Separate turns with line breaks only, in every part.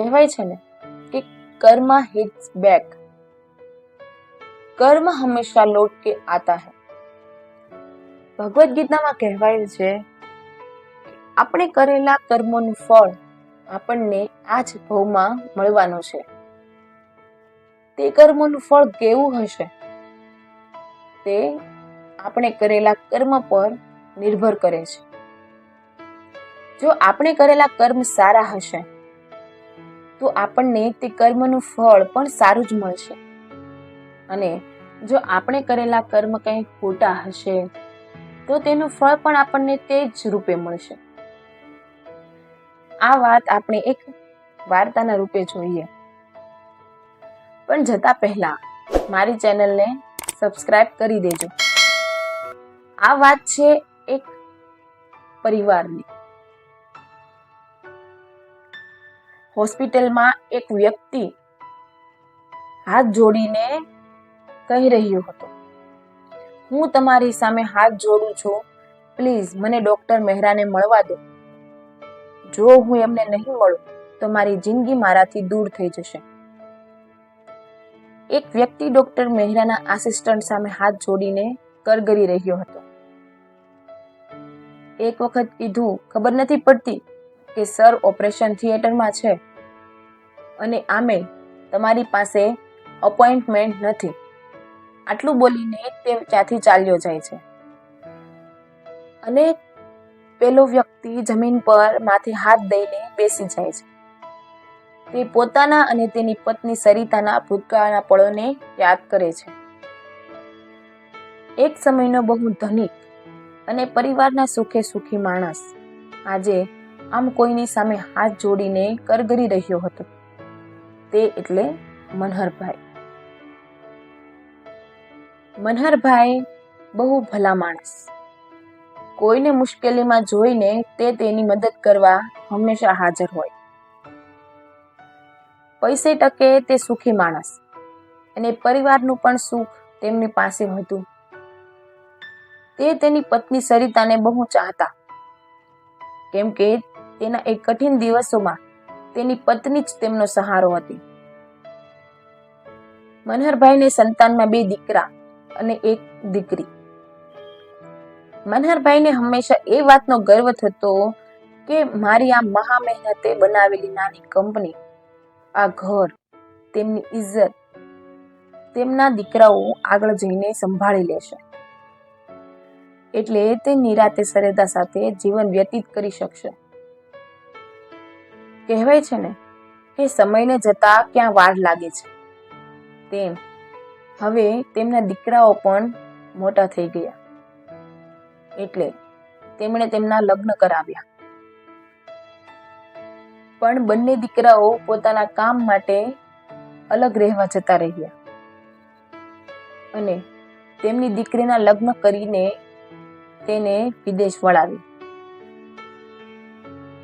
કહેવાય છે ને કે કર્મ હિટ્સ બેક. કર્મ હંમેશા લોટ કે આતા હે. ભગવદ્ ગીતામાં કહેવાય છે આપણે કરેલા કર્મોનું ફળ આપણને આ જ ભવમાં મળવાનું છે. તે કર્મોનું ફળ કેવું હશે? તે આપણે કરેલા કર્મ પર નિર્ભર કરે છે. જો આપણે કરેલા કર્મ સારા હશે તો આપણને તે કર્મનું ફળ પણ સારું જ મળશે. અને જો આપણે કરેલા કર્મ કંઈ ખોટા હશે, તો તેનું ફળ પણ આપણને તે જ રૂપે મળશે. આ વાત આપણે એક વાર્તાના રૂપે જોઈએ. પણ જતા પહેલા મારી ચેનલને સબસ્ક્રાઇબ કરી દેજો. આ વાત છે એક પરિવારની. હોસ્પિટલમાં એક વ્યક્તિ હાથ જોડીને કહી રહ્યો હતો, હું તમારી સામે હાથ જોડું છું. પ્લીઝ, મને ડોક્ટર મહેરાને મળવા દો. જો હું એમને નહીં મળું, તો મારી જિંદગી મારાથી દૂર થઈ જશે. એક વ્યક્તિ ડોક્ટર મહેરાના આસિસ્ટન્ટ સામે હાથ જોડીને કરગરી રહ્યો હતો. એક વખત કીધું, ખબર નથી પડતી કે સર ઓપરેશન થિયેટરમાં છે. અને આમે તમારી પાસે અપોઇન્ટમેન્ટ નથી. આટલું બોલીને તે ત્યાંથી ચાલ્યો જાય છે. અને પેલો વ્યક્તિ જમીન પર માથે હાથ દઈને બેસી જાય છે. તે પોતાના અને તેની પત્ની સરિતાના ભૂતકાળના પળોને યાદ કરે છે. એક સમયનો બહુ ધનિક અને પરિવારના સુખે સુખી માણસ આજે આમ કોઈની સામે હાથ જોડીને કરગરી રહ્યો હતો. તે એટલે મનહરભાઈ. મનહરભાઈ બહુ ભલા માણસ. કોઈને મુશ્કેલીમાં જોઈને તે તેની મદદ કરવા હંમેશા હાજર હોય. પૈસે ટકે તે સુખી માણસ અને પરિવારનું પણ સુખ તેમની પાસે હતું. તે તેની પત્ની સરિતાને બહુ ચાહતા. કેમ કે તેના એક કઠિન દિવસોમાં તેની પત્ની જ તેમનો સહારો હતી. મનહરભાઈને સંતાનમાં બે દીકરા અને એક દીકરી. મનહરભાઈને હંમેશા એ વાતનો ગર્વ થતો કે મારી આ મહા મહેનતે બનાવેલી નાની કંપની, આ ઘર, તેમની ઇજ્જત તેમના દીકરાઓ આગળ જઈને સંભાળી લેશે. એટલે તે નિરાતે સરેદા સાથે જીવન વ્યતીત કરી શકશે. કહેવાય છે ને કે સમયને જતા ક્યાં વાર લાગે છે. તેમ હવે તેમના દીકરાઓ પણ મોટા થઈ ગયા. એટલે તેમણે તેમના લગ્ન કરાવ્યા. પણ બંને દીકરાઓ પોતાના કામ માટે અલગ રહેવા જતા રહ્યા. અને તેમની દીકરીના લગ્ન કરીને તેને વિદેશ વળાવી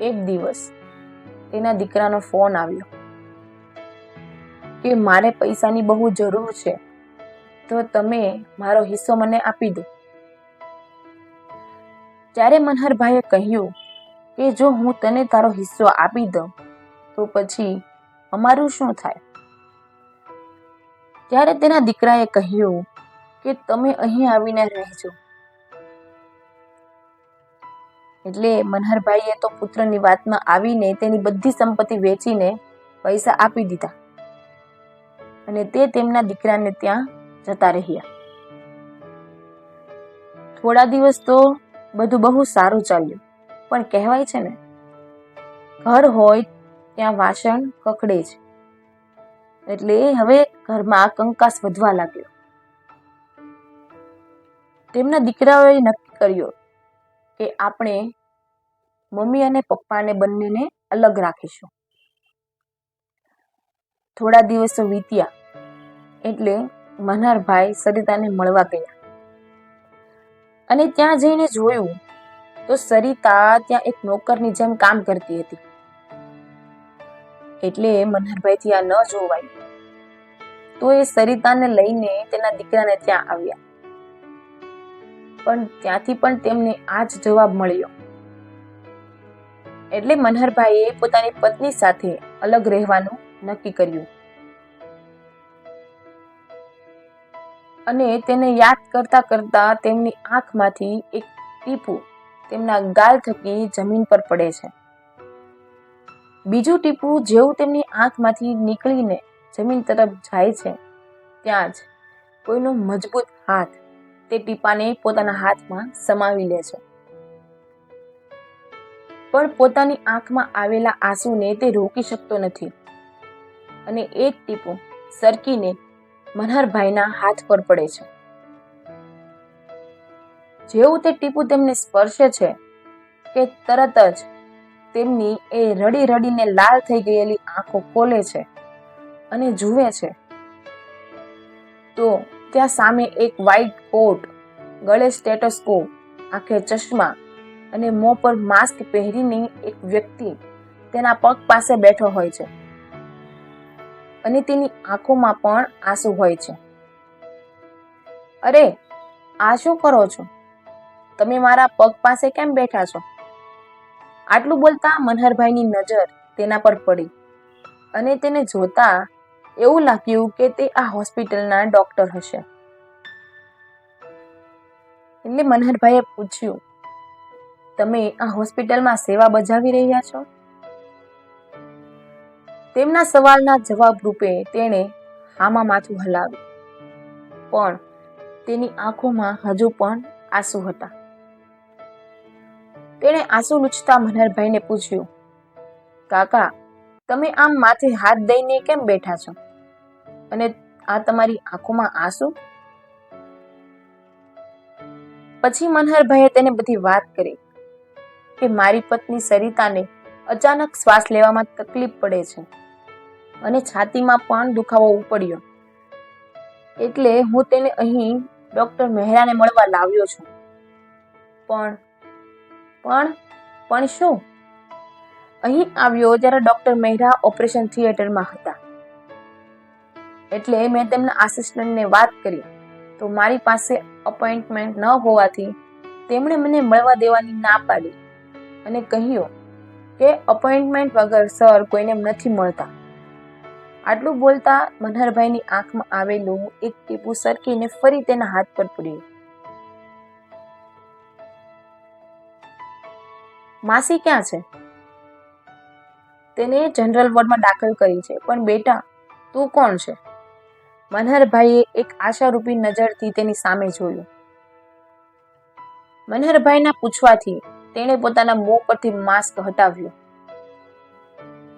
એક દિવસ તેના દીકરાનો ફોન આવ્યો કે મારે પૈસાની બહુ જરૂર છે, તો તમે મારો હિસ્સો મને આપી દો. ત્યારે મનહરભાઈએ કહ્યું કે જો હું તને તારો હિસ્સો આપી દઉં, તો પછી અમારું શું થાય? ત્યારે તેના દીકરાએ કહ્યું કે તમે અહીં આવીને રહેજો. એટલે મનહરભાઈએ તો પુત્રની વાતમાં આવીને તેની બધી સંપત્તિ વેચીને પૈસા આપી દીધા. અને તે તેમના દીકરાને ત્યાં જતા રહ્યા. થોડા દિવસ તો બધું બહુ સારું ચાલ્યું. પણ કહેવાય છે ને, ઘર હોય ત્યાં વાસણ કકડે છે એટલે હવે ઘરમાં કંકાસ વધવા લાગ્યો. તેમના દીકરાઓએ નક્કી કર્યો કે આપણે મમ્મી અને પપ્પાને બંનેને અલગ રાખીશું. થોડા દિવસો વીત્યા એટલે મનહરભાઈ સરિતાને મળવા ગયા. અને ત્યાં જઈને જોયું તો સરિતા ત્યાં એક નોકરની જેમ કામ કરતી હતી. એટલે મનહરભાઈથી આ ન જોવાયું. તો એ સરિતાને લઈને તેના દીકરાને ત્યાં આવ્યા. પણ ત્યાંથી પણ તેમને આ જ જવાબ મળ્યો. એટલે મનહરભાઈએ પોતાની પત્ની સાથે અલગ રહેવાનું નક્કી કર્યું. અને તેને યાદ કરતા કરતા તેમની આંખમાંથી એક ટીપું તેમના ગાલ થકી જમીન પર પડે છે. બીજું ટીપું જેવું તેમની આંખમાંથી નીકળીને જમીન તરફ જાય છે, ત્યાં જ કોઈનો મજબૂત હાથ તે ટીપાને પોતાના હાથમાં સમાવી લે છે. પણ પોતાની આંખમાં આવેલા આંસુને તે રોકી શકતો નથી. અને એક ટીપું સરકીને મનહરભાઈના હાથ પર પડે છે. જેવું તે ટીપું તેમને સ્પર્શે છે કે તરત જ તેમની એ રડી રડીને લાલ થઈ ગયેલી આંખો ખોલે છે અને જુએ છે. તો ત્યાં સામે એક વ્હાઇટ કોટ ગળે સ્ટેટોસ્કોપ આંખે ચશ્મા અને મોં પર માસ્ક પહેરીને એક વ્યક્તિ તેના પગ પાસે બેઠો હોય છે અને તેની આંખોમાં પણ આંસુ હોય છે. અરે, આ શું કરો છો? તમે મારા પગ પાસે કેમ બેઠા છો? આટલું બોલતા મનહરભાઈની નજર તેના પર પડી અને તેને જોતા એવું લાગ્યું કે તે આ હોસ્પિટલના ડોક્ટર હશે. એટલે મનહરભાઈએ પૂછ્યું, તમે આ હોસ્પિટલમાં સેવા બજાવી રહ્યા છો? તેમના સવાલના જવાબ રૂપે તેણે હામાં માથું હલાવ્યું. પણ તેની આંખોમાં હજુ પણ આંસુ હતા. તેણે આંસુ લૂછતા મનહરભાઈને પૂછ્યું, કાકા, તમે આમ માથે હાથ દઈને કેમ બેઠા છો? અને આ તમારી આંખોમાં આંસુ? પછી મનહરભાઈએ તેને બધી વાત કરી કે મારી પત્ની સરિતાને અચાનક શ્વાસ લેવામાં તકલીફ પડે છે અને છાતીમાં પણ દુખાવો ઉપડ્યો. એટલે હું તેને અહીં ડોક્ટર મહેરાને મળવા લાવ્યો છું. પણ પણ પણ શું? અહીં આવ્યો જ્યારે ડોક્ટર મહેરા ઓપરેશન થિયેટરમાં હતા. એટલે મેં તેમના આસિસ્ટન્ટને વાત કરી. તો મારી પાસે અપોઇન્ટમેન્ટ ન હોવાથી તેમણે મને મળવા દેવાની ના પાડી અને કહ્યું કે અપોઇન્ટમેન્ટ વગર સર કોઈને નથી મળતા. આટલું બોલતા મનહરભાઈની આંખમાં આવેલું એક ટીપું સરકીને ફરી તેના હાથ પર પડ્યું માસી ક્યાં છે? તેને જનરલ વોર્ડમાં દાખલ કરી છે. પણ બેટા, તું કોણ છે? મનહરભાઈએ એક આશારૂપી નજરથી તેની સામે જોયું. મનહરભાઈના પૂછવાથી તેણે પોતાના મોં પરથી માસ્ક હટાવ્યું.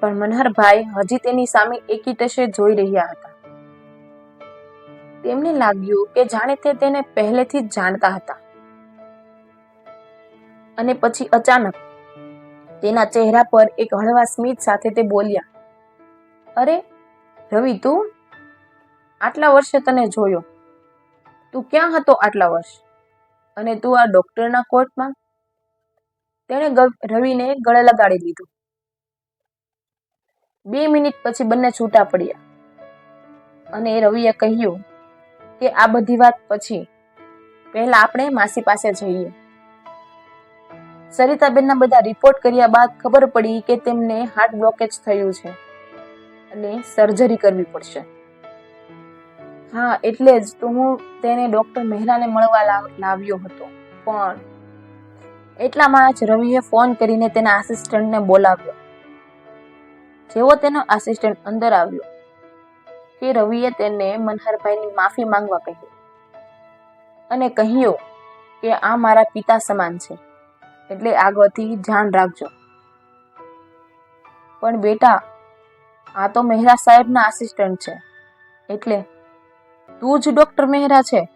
પણ મનહરભાઈ હજી તેની સામે એકી જોઈ રહ્યા હતા. તેમને લાગ્યું કે જાણે તે તેને પહેલેથી જ જાણતા હતા. અને પછી અચાનક તેના ચહેરા પર એક હળવા સ્મિત સાથે તે બોલ્યા, અરે, રવિ, તું આટલા વર્ષે તને જોયો? તું ક્યાં હતો આટલા વર્ષ? અને તું આ ડોક્ટરના કોર્ટમાં? તેણે રવિને ગળે લગાડી દીધું. બે મિનિટ પછી બંને છૂટા પડ્યા. અને રવિએ કહ્યું કે આ બધી વાત પછી પહેલા આપણે માસી પાસે જઈએ. સરિતાબેનના બધા રિપોર્ટ કર્યા બાદ ખબર પડી કે તેમને હાર્ટ બ્લોકેજ થયું છે અને સર્જરી કરવી પડશે. હા, એટલે જ તો હું તેને ડૉક્ટર મહેરાને મળવા લાવ- લાવ્યો હતો. પણ એટલામાં જ રવિએ ફોન કરીને તેના આસિસ્ટન્ટને બોલાવ્યો. જેવો તેનો આસિસ્ટન્ટ અંદર આવ્યો કે રવિએ તેને મનહરભાઈની માફી માંગવા કહ્યું અને કહ્યું કે આ મારા પિતા સમાન છે, એટલે આગળથી ધ્યાન રાખજો. પણ બેટા, આ તો મહેરા સાહેબના આસિસ્ટન્ટ છે, એટલે તું જ ડોક્ટર મહેરા છે?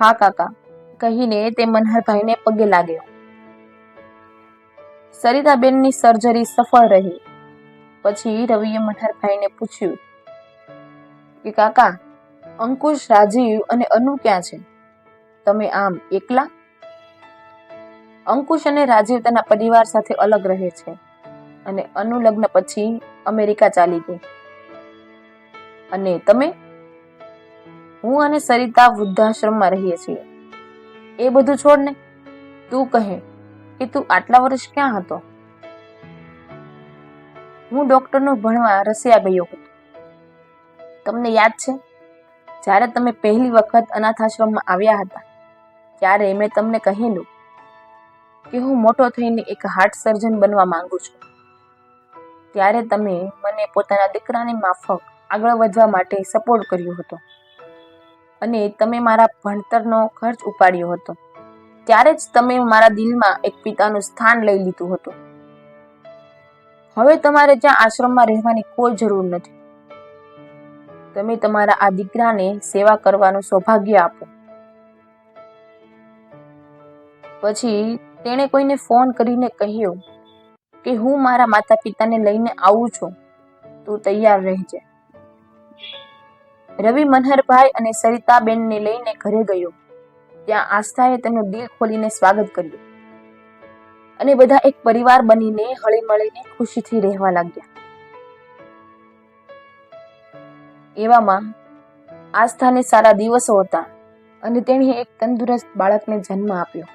હા, કાકા. કહીને તે મનહરભાઈને પગે લાગ્યો. સરિતાબેનની સર્જરી સફળ રહી. પછી રવિએ મનહરભાઈને પૂછ્યું કે, કાકા, અંકુશ, રાજીવ અને અનુ ક્યાં છે? તમે આમ એકલા? અંકુશ અને રાજીવ તેના પરિવાર સાથે અલગ રહે છે અને અનુ લગ્ન પછી અમેરિકા ચાલી ગઈ. અને તમે? હું અને સરિતા વૃદ્ધાશ્રમમાં રહીએ છીએ. એ બધું છોડ ને. તું કહે કે તું આટલા વર્ષ ક્યાં હતો? હું ડૉક્ટરનું ભણવા રશિયા ગયો હતો. તમને યાદ છે? જ્યારે તમે પહેલી વખત અનાથાશ્રમમાં આવ્યા હતા, ત્યારે મેં તમને કહેલું કે હું મોટો થઈને એક હાર્ટ સર્જન બનવા માંગુ છું. ત્યારે તમે મને પોતાના દીકરાની માફક આગળ વધવા માટે સપોર્ટ કર્યો હતો. અને તમે મારા ભણતરનો ખર્ચ ઉપાડ્યો હતો. ત્યારે જ તમે મારા દિલમાં એક પિતાનું સ્થાન લઈ લીધું હતું. હવે તમારે ત્યાં આશ્રમમાં રહેવાની કોઈ જરૂર નથી. તમે તમારા આ દીકરાને સેવા કરવાનું સૌભાગ્ય આપો. પછી તેણે કોઈને ફોન કરીને કહ્યું કે હું મારા માતા પિતાને લઈને આવું છું. તું તૈયાર રહેજે. રવિ મનહરભાઈ અને સરિતાબેનને લઈને ઘરે ગયો. ત્યાં આસ્થાએ તેમનું દિલ ખોલીને સ્વાગત કર્યું. અને બધા એક પરિવાર બનીને હળી મળીને ખુશીથી રહેવા લાગ્યા. એવામાં આસ્થાને સારા દિવસો હતા અને તેણે એક તંદુરસ્ત બાળકને જન્મ આપ્યો.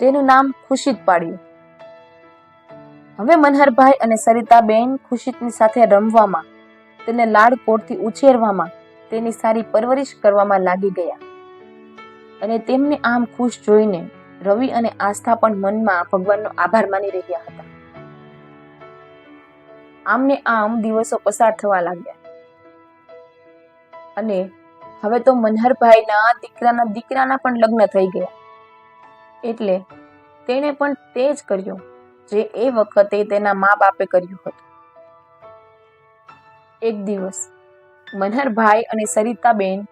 તેનું નામ ખુશીત પાડ્યું. હવે મનહરભાઈ અને સરિતાબેન ખુશીતની સાથે રમવામાં તેને લાડકોડથી ઉછેરવામાં તેની સારી પરવરિશ કરવામાં લાગી ગયા. અને તેમને આમ ખુશ જોઈને રવિ અને આસ્થા પણ મનમાં ભગવાનનો આભાર માની રહ્યા હતા. આમને આમ દિવસો પસાર થવા લાગ્યા. અને હવે તો મનહરભાઈના દીકરાના દીકરાના પણ લગ્ન થઈ ગયા. એટલે તેણે પણ તે જ કર્યું જે એ વખતે તેના મા બાપે કર્યું હતું. એક દિવસ. મનહરભાઈ અને સરિતાબેન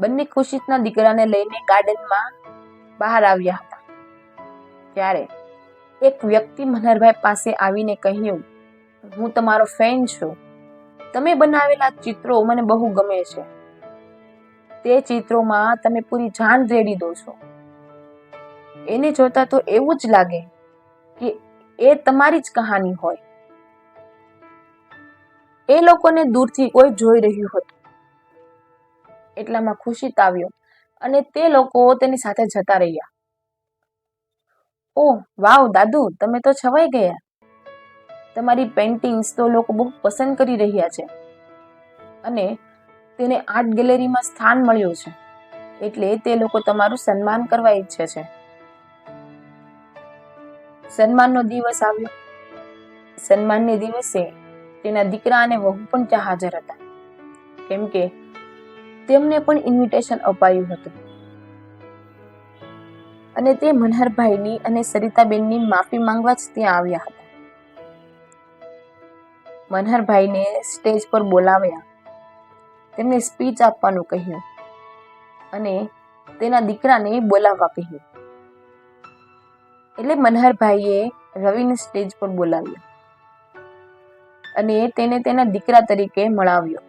બંને ખુશીતના દીકરાને લઈને ગાર્ડનમાં બહાર આવ્યા હતા. ત્યારે એક વ્યક્તિ મનહરભાઈ પાસે આવીને કહ્યું, હું તમારો ફેન છું. તમે બનાવેલા ચિત્રો મને બહુ ગમે છે. તે ચિત્રોમાં તમે પૂરી જાન રેડી દો છો. એને જોતા તો એવું જ લાગે કે એ તમારી જ કહાની હોય. એ લોકોને દૂરથી કોઈ જોઈ રહ્યું હતું. એટલામાં ખુશી તાવ્યો અને તે લોકો તેની સાથે જતા રહ્યા. ઓહ, વાવ, દાદુ, તમે તો છવાઈ ગયા. તમારી પેઇન્ટિંગ્સ તો લોકો બહુ પસંદ કરી રહ્યા છે. અને તેને આર્ટ ગેલેરીમાં સ્થાન મળ્યું છે. એટલે તે લોકો તમારું સન્માન કરવા ઈચ્છે છે. સન્માનનો દિવસ આવ્યો. સન્માનને દિવસે તેના દીકરા અને વહુ પણ ત્યાં હાજર હતા. કેમ કે તેમને પણ ઇન્વિટેશન અપાયું હતું. અને તે મનહરભાઈની અને સરિતાબેનની માફી માંગવા જ ત્યાં આવ્યા હતા. મનહરભાઈને સ્ટેજ પર બોલાવ્યા. તેમને સ્પીચ આપવાનું કહ્યું અને તેના દીકરાને બોલાવવા કહ્યું. એટલે મનહરભાઈએ રવિને સ્ટેજ પર બોલાવ્યો. અને તેને તેના દીકરા તરીકે મળાવ્યો.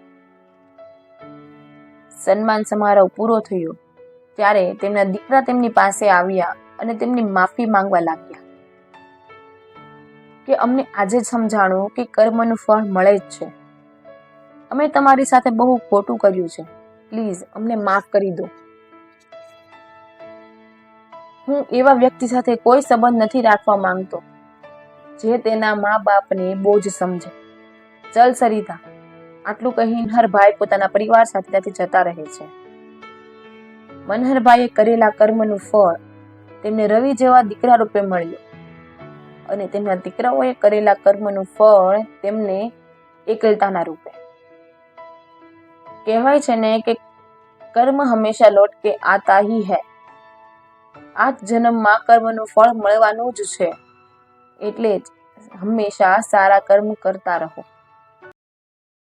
સન્માન સમારોહ પૂરો થયો ત્યારે તેમના દીકરા તેમની પાસે આવ્યા અને તેમની માફી માંગવા લાગ્યા. કે અમને આજે જ સમજાણું કે કર્મનું ફળ મળે જ છે. અમે તમારી સાથે બહુ ખોટું કર્યું છે. પ્લીઝ, અમને માફ કરી દો. હું એવા વ્યક્તિ સાથે કોઈ સંબંધ નથી રાખવા માંગતો, જે તેના મા બાપને બોજ સમજે. ચલ સરિતા. આટલું કહી હરભાઈ પોતાના પરિવાર સાથે ત્યાંથી જતા રહે છે. મનહરભાઈએ કરેલા કર્મનું ફળ તેમને રવિ જેવા દીકરા રૂપે મળ્યું. અને તેમના દીકરાઓએ કરેલા કર્મનું ફળ તેમને એકલતાના રૂપે. કહેવાય છે ને કે કર્મ હંમેશા લોટ કે આતા હી હૈ. આ જન્મમાં કર્મનું ફળ મળવાનું જ છે. એટલે જ હંમેશા સારા કર્મ કરતા રહો.